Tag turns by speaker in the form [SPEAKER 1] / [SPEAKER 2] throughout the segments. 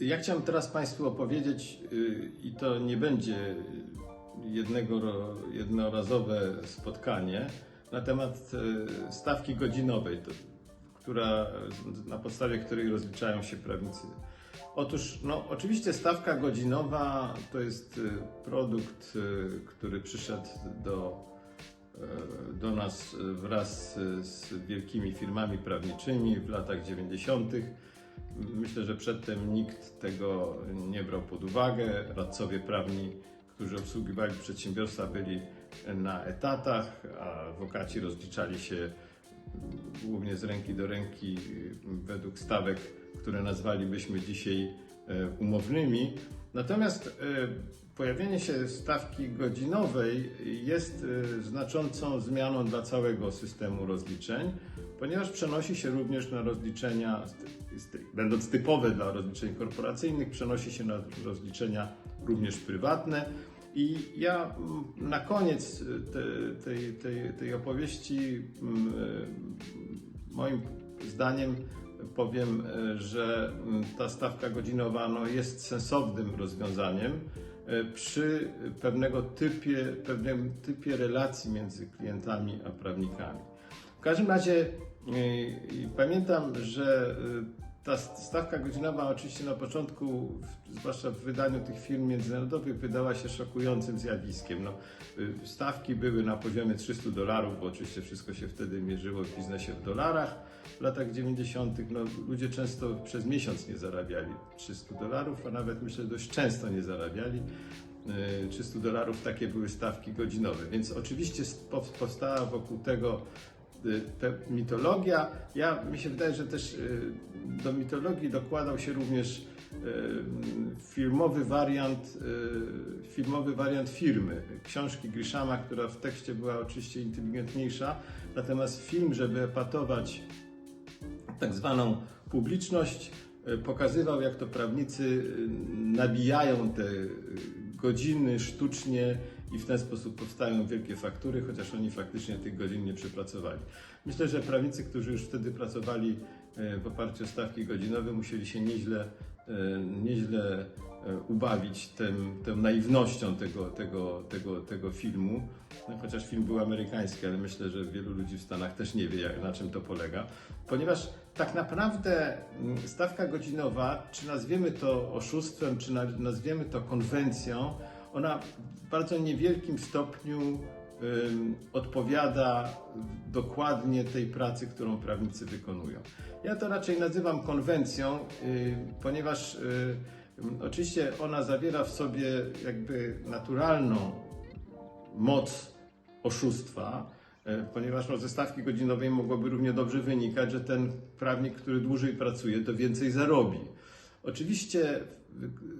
[SPEAKER 1] Ja chciałem teraz Państwu opowiedzieć, y, i to nie będzie jednego, jednorazowe spotkanie, na temat y, stawki godzinowej, która, na podstawie której rozliczają się prawnicy. Otóż, no, oczywiście stawka godzinowa to jest y, produkt, który przyszedł do, do nas wraz z wielkimi firmami prawniczymi w latach 90. Myślę, że przedtem nikt tego nie brał pod uwagę. Radcowie prawni, którzy obsługiwali przedsiębiorstwa, byli na etatach, a wokaci rozliczali się głównie z ręki do ręki według stawek, które nazwalibyśmy dzisiaj e, umownymi. Natomiast e, pojawienie się stawki godzinowej jest e, znaczącą zmianą dla całego systemu rozliczeń, ponieważ przenosi się również na rozliczenia, będąc typowe dla rozliczeń korporacyjnych, przenosi się na rozliczenia również prywatne. I ja mm, na koniec te, tej, tej, tej opowieści mm, e, moim zdaniem powiem, e, że mm, ta stawka godzinowa no, jest sensownym rozwiązaniem przy pewnego typie, pewnym typie relacji między klientami a prawnikami. Każdym razie e, pamiętam, że e, ta stawka godzinowa oczywiście na początku, zwłaszcza w wydaniu tych firm międzynarodowych, wydała się szokującym zjawiskiem. No, y, stawki były na poziomie 300 dolarów, bo oczywiście wszystko się wtedy mierzyło w biznesie w dolarach. W latach 90. No, ludzie często przez miesiąc nie zarabiali 300 dolarów, a nawet myślę dość często nie zarabiali. Y, 300 dolarów takie były stawki godzinowe, więc oczywiście pow- powstała wokół tego y, te mitologia. Ja mi się wydaje, że też y, do mitologii dokładał się również y, filmowy wariant, filmowy wariant firmy, książki Grishama, która w tekście była oczywiście inteligentniejsza, natomiast film, żeby epatować tak zwaną publiczność, pokazywał, jak to prawnicy nabijają te godziny sztucznie i w ten sposób powstają wielkie faktury, chociaż oni faktycznie tych godzin nie przepracowali. Myślę, że prawnicy, którzy już wtedy pracowali e, w oparciu o stawki godzinowe, musieli się nieźle, e, nieźle e, ubawić tym, tą naiwnością tego, tego, tego, tego filmu. No, chociaż film był amerykański, ale myślę, że wielu ludzi w Stanach też nie wie, jak, na czym to polega. Ponieważ tak naprawdę mm, stawka godzinowa, czy nazwiemy to oszustwem, czy na- nazwiemy to konwencją, ona w bardzo niewielkim stopniu odpowiada dokładnie tej pracy, którą prawnicy wykonują. Ja to raczej nazywam konwencją, y, ponieważ y, oczywiście ona zawiera w sobie jakby naturalną moc oszustwa, e, ponieważ no, ze stawki godzinowej mogłoby równie dobrze wynikać, że ten prawnik, który dłużej pracuje, to więcej zarobi. Oczywiście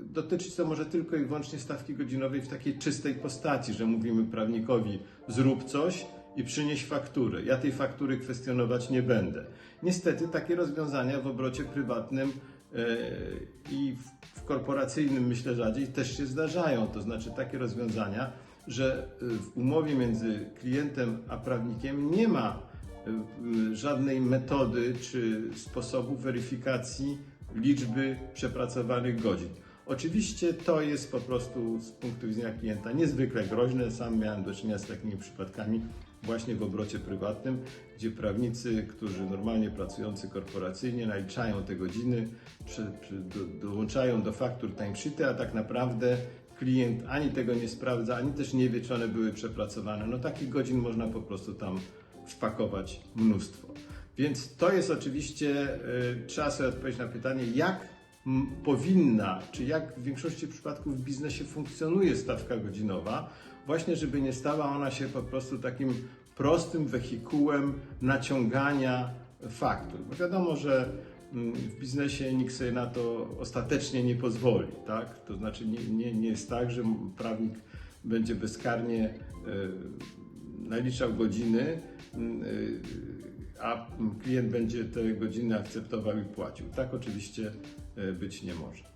[SPEAKER 1] dotyczyć to może tylko i wyłącznie stawki godzinowej w takiej czystej postaci, że mówimy prawnikowi zrób coś i przynieś fakturę. Ja tej faktury kwestionować nie będę. Niestety takie rozwiązania w obrocie prywatnym e, i w, korporacyjnym myślę rzadziej też się zdarzają. To znaczy takie rozwiązania, że y, w umowie między klientem a prawnikiem nie ma y, żadnej metody czy sposobu weryfikacji liczby przepracowanych godzin. Oczywiście to jest po prostu z punktu widzenia klienta niezwykle groźne. Sam miałem do czynienia z takimi przypadkami właśnie w obrocie prywatnym, gdzie prawnicy, którzy normalnie pracujący korporacyjnie naliczają te godziny, do, dołączają do faktur timesheety, a tak naprawdę klient ani tego nie sprawdza, ani też nie wie, czy one były przepracowane. No takich godzin można po prostu tam wpakować mnóstwo. Więc to jest oczywiście, y, trzeba sobie odpowiedzieć na pytanie, jak powinna, czy jak w większości przypadków w biznesie funkcjonuje stawka godzinowa, właśnie żeby nie stała ona się po prostu takim prostym wehikułem naciągania faktur. Bo wiadomo, że mm, w biznesie nikt sobie na to ostatecznie nie pozwoli, tak? To znaczy nie, nie, nie jest tak, że prawnik będzie bezkarnie e, naliczał godziny, mm, e, a klient będzie te godziny akceptował i płacił. Tak oczywiście e, być nie może.